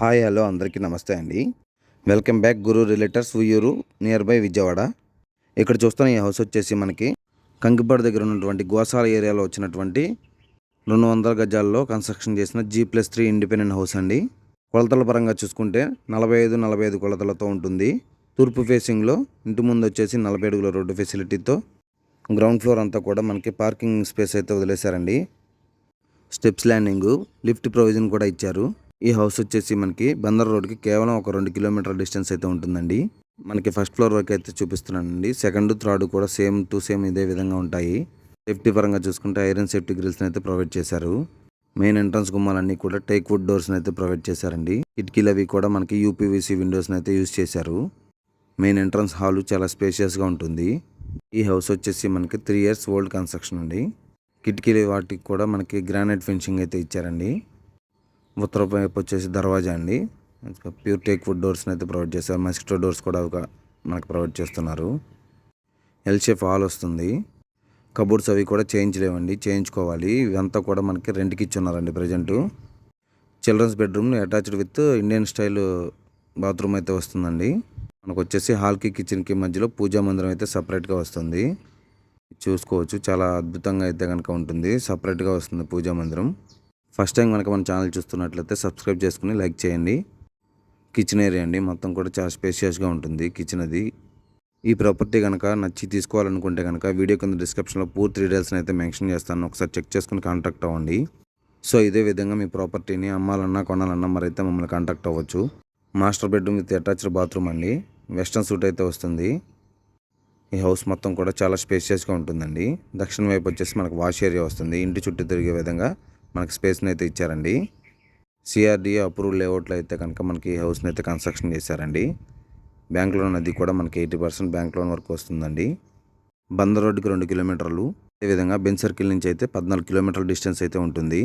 Hi hello అందరికీ నమస్తే అండి. Welcome back Guru realtors Uyyuru near by Vijayawada. ఇక్కడ చూస్తున్న ఈ హౌస్ వచ్చేసి మనకి కంకిపాడు దగ్గర ఉన్నటువంటి గోసాల ఏరియాలో వచ్చినటువంటి రెండు వందల గజాల్లో కన్స్ట్రక్షన్ చేసిన G plus three independent house అండి. కొలతల పరంగా చూసుకుంటే నలభై ఐదు నలభై ఐదు కొలతలతో ఉంటుంది. తూర్పు ఫేసింగ్లో ఇంటి ముందు వచ్చేసి నలభై అడుగుల రోడ్డు ఫెసిలిటీతో గ్రౌండ్ ఫ్లోర్ అంతా కూడా మనకి పార్కింగ్ స్పేస్ అయితే వదిలేశారండి. స్టెప్స్ ల్యాండింగ్ లిఫ్ట్ ప్రొవిజన్ కూడా ఇచ్చారు. ఈ హౌస్ వచ్చేసి మనకి బందర్ రోడ్కి కేవలం ఒక రెండు కిలోమీటర్ల డిస్టెన్స్ అయితే ఉంటుందండి. మనకి ఫస్ట్ ఫ్లోర్ వరకు అయితే చూపిస్తున్నానండి. సెకండ్ థర్డ్ కూడా సేమ్ టు సేమ్ ఇదే విధంగా ఉంటాయి. సేఫ్టీ పరంగా చూసుకుంటే ఐరన్ సేఫ్టీ గ్రిల్స్ని అయితే ప్రొవైడ్ చేశారు. మెయిన్ ఎంట్రన్స్ గుమ్మాలన్నీ కూడా టేక్ వుడ్ డోర్స్ని అయితే ప్రొవైడ్ చేశారండి. కిటికీలు అవి కూడా మనకి యూపీవీసీ విండోస్ని అయితే యూజ్ చేశారు. మెయిన్ ఎంట్రన్స్ హాలు చాలా స్పేషియస్గా ఉంటుంది. ఈ హౌస్ వచ్చేసి మనకి త్రీ ఇయర్స్ ఓల్డ్ కన్స్ట్రక్షన్ అండి. కిటికీలు వాటికి కూడా మనకి గ్రానైట్ ఫినిషింగ్ అయితే ఇచ్చారండి. ఉత్తర వైపు వచ్చేసి దర్వాజా అండి. ప్యూర్ టేక్ ఫుడ్ డోర్స్ని అయితే ప్రొవైడ్ చేశారు మస్కిటో డోర్స్ కూడా ఒక మనకు ప్రొవైడ్ చేస్తున్నారు. ఎల్ షేప్ హాల్ వస్తుంది. కబోర్డ్స్ అవి కూడా చేయించలేవండి చేయించుకోవాలి. ఇవంతా కూడా మనకి రెంట్కి ఇచ్చున్నారండి present. Childrens bedroom attached with Indian style bathroom అయితే వస్తుందండి. మనకు వచ్చేసి హాల్కి కిచెన్కి మధ్యలో పూజా మందిరం అయితే సపరేట్గా వస్తుంది. చూసుకోవచ్చు. చాలా అద్భుతంగా అయితే కనుక ఉంటుంది. సపరేట్గా వస్తుంది పూజా మందిరం. ఫస్ట్ టైం కనుక మన ఛానల్ చూస్తున్నట్లయితే సబ్స్క్రైబ్ చేసుకుని లైక్ చేయండి. కిచెన్ ఏరియా అండి. మొత్తం కూడా చాలా స్పేషియస్గా ఉంటుంది కిచెన్ అది ఈ ప్రాపర్టీ కనుక నచ్చి తీసుకోవాలనుకుంటే కనుక వీడియో కింద డిస్క్రిప్షన్లో పూర్తి డీటెయిల్స్ని అయితే మెన్షన్ చేస్తాను. ఒకసారి చెక్ చేసుకుని కాంటాక్ట్ అవ్వండి. సో ఇదే విధంగా మీ ప్రాపర్టీని అమ్మాలన్నా కొనాలన్నా మరైతే మమ్మల్ని కాంటాక్ట్ అవ్వచ్చు. Master bedroom with attached bathroom అండి. వెస్ట్రన్ సూట్ అయితే వస్తుంది. ఈ హౌస్ మొత్తం కూడా చాలా స్పేషియస్గా ఉంటుందండి. దక్షిణ వైపు వచ్చేసి మనకు వాష్ ఏరియా వస్తుంది. ఇంటి చుట్టూ తిరిగే విధంగా మనకి స్పేస్ని అయితే ఇచ్చారండి. సిఆర్డీఏ అప్రూవ్ లేఅవుట్లో అయితే కనుక మనకి హౌస్ని అయితే కన్స్ట్రక్షన్ చేశారండి. బ్యాంక్ లోన్ అది కూడా మనకి ఎయిటీ పర్సెంట్ బ్యాంక్ లోన్ వరకు వస్తుందండి. బందర్ రోడ్డుకి రెండు కిలోమీటర్లు. అదేవిధంగా బెన్ సర్కిల్ నుంచి అయితే పద్నాలుగు కిలోమీటర్ల డిస్టెన్స్ అయితే ఉంటుంది.